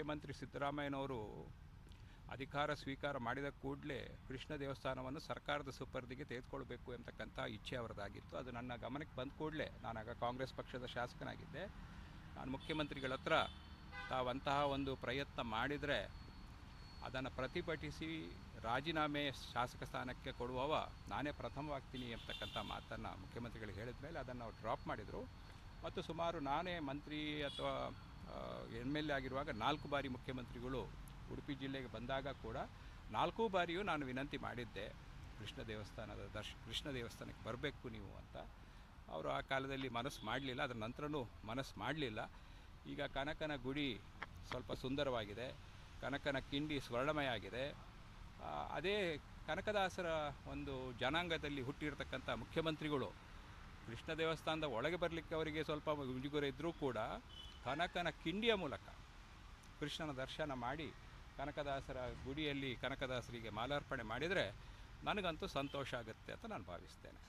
ಮುಖ್ಯಮಂತ್ರಿ ಸಿದ್ದರಾಮಯ್ಯನವರು ಅಧಿಕಾರ ಸ್ವೀಕಾರ ಮಾಡಿದ ಕೂಡಲೇ ಕೃಷ್ಣ ದೇವಸ್ಥಾನವನ್ನು ಸರ್ಕಾರದ ಸುಪರ್ದಿಗೆ ತೆಗೆದುಕೊಳ್ಬೇಕು ಎಂತಕ್ಕಂಥ ಇಚ್ಛೆ ಅವರದಾಗಿತ್ತು. ಅದು ನನ್ನ ಗಮನಕ್ಕೆ ಬಂದ ಕೂಡಲೇ ನಾನಾಗ ಕಾಂಗ್ರೆಸ್ ಪಕ್ಷದ ಶಾಸಕನಾಗಿದ್ದೆ. ನಾನು ಮುಖ್ಯಮಂತ್ರಿಗಳ ಹತ್ರ ತಾವಂತಹ ಒಂದು ಪ್ರಯತ್ನ ಮಾಡಿದರೆ ಅದನ್ನು ಪ್ರತಿಭಟಿಸಿ ರಾಜೀನಾಮೆ ಶಾಸಕ ಸ್ಥಾನಕ್ಕೆ ಕೊಡುವವ ನಾನೇ ಪ್ರಥಮವಾಗ್ತೀನಿ ಎಂಬತಕ್ಕಂಥ ಮಾತನ್ನು ಮುಖ್ಯಮಂತ್ರಿಗಳಿಗೆ ಹೇಳಿದ ಮೇಲೆ ಅದನ್ನು ಡ್ರಾಪ್ ಮಾಡಿದರು. ಮತ್ತು ಸುಮಾರು ನಾನೇ ಮಂತ್ರಿ ಅಥವಾ ಎಂ ಎಲ್ ಎ ಆಗಿರುವಾಗ ನಾಲ್ಕು ಬಾರಿ ಮುಖ್ಯಮಂತ್ರಿಗಳು ಉಡುಪಿ ಜಿಲ್ಲೆಗೆ ಬಂದಾಗ ಕೂಡ ನಾಲ್ಕು ಬಾರಿಯೂ ನಾನು ವಿನಂತಿ ಮಾಡಿದ್ದೆ, ಕೃಷ್ಣ ದೇವಸ್ಥಾನದ ದರ್ಶ, ಕೃಷ್ಣ ದೇವಸ್ಥಾನಕ್ಕೆ ಬರಬೇಕು ನೀವು ಅಂತ. ಅವರು ಆ ಕಾಲದಲ್ಲಿ ಮನಸ್ಸು ಮಾಡಲಿಲ್ಲ, ಅದರ ನಂತರನೂ ಮನಸ್ಸು ಮಾಡಲಿಲ್ಲ. ಈಗ ಕನಕನ ಗುಡಿ ಸ್ವಲ್ಪ ಸುಂದರವಾಗಿದೆ, ಕನಕನ ಕಿಂಡಿ ಸ್ವರ್ಣಮಯ ಆಗಿದೆ ಅದೇ ಕನಕದಾಸರ ಒಂದು ಜನಾಂಗದಲ್ಲಿ ಹುಟ್ಟಿರತಕ್ಕಂಥ ಮುಖ್ಯಮಂತ್ರಿಗಳು ಕೃಷ್ಣ ದೇವಸ್ಥಾನದ ಒಳಗೆ ಬರಲಿಕ್ಕೆ ಅವರಿಗೆ ಸ್ವಲ್ಪ ಮುಜುಗರ ಇದ್ದರೂ ಕೂಡ ಕನಕನ ಕಿಂಡಿಯ ಮೂಲಕ ಕೃಷ್ಣನ ದರ್ಶನ ಮಾಡಿ ಕನಕದಾಸರ ಗುಡಿಯಲ್ಲಿ ಕನಕದಾಸರಿಗೆ ಮಾಲಾರ್ಪಣೆ ಮಾಡಿದರೆ ನನಗಂತೂ ಸಂತೋಷ ಆಗುತ್ತೆ ಅಂತ ನಾನು ಭಾವಿಸ್ತೇನೆ.